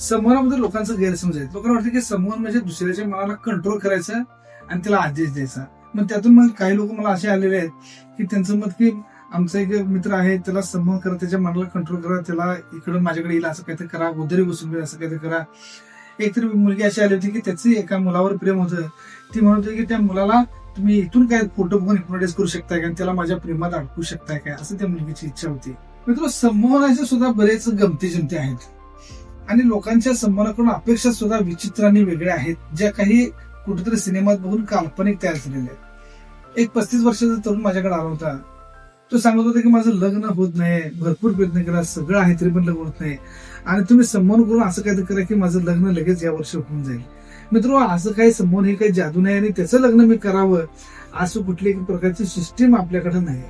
संमोहनामध्ये लोकांचा गैरसमज आहे लोकांना वाटतं की समूह म्हणजे दुसऱ्याच्या मनाला कंट्रोल करायचं आणि त्याला आदेश द्यायचा. मग त्यातून मग काही लोक मला असे आलेले आहेत की त्यांचं मत की आमचा एक मित्र आहे त्याला समूह करा त्याच्या मनाला कंट्रोल करा त्याला इकडं माझ्याकडे येईल असं काहीतरी करा उदरी बसून असं काहीतरी करा. एक तरी मुलगी अशी आली होती की त्याची एका मुलावर प्रेम होतं. ती म्हणत होती की त्या मुलाला तुम्ही इथून काय फोटो बघून हिप्नोटाईज करू शकताय का? त्याला माझ्या प्रेमात अडकू शकताय काय असं त्या मुलगीची इच्छा होती. मित्र संमोहनाचे सुद्धा बरेच गमती जमती आहेत. आणि लोकांच्या संबंधाकडून अपेक्षा सुद्धा विचित्र आणि वेगळ्या आहेत. ज्या काही कुठेतरी सिनेमात बघून काल्पनिक तयार झालेल्या आहेत. एक पस्तीस वर्षाचा तरुण माझ्याकडे आला होता. तो सांगत होता की माझं लग्न होत नाही भरपूर प्रयत्न केला. सगळं आहे तरी पण लग्न होत नाही आणि तुम्ही संमोहन करून असं काहीतरी करा की माझं लग्न लगेच या वर्षी होऊन जाईल. मित्र असं काही संमोहन हे काही जादू नाही आणि त्याचं लग्न मी करावं. असं कुठली प्रकारची सिस्टीम आपल्याकडे नाही.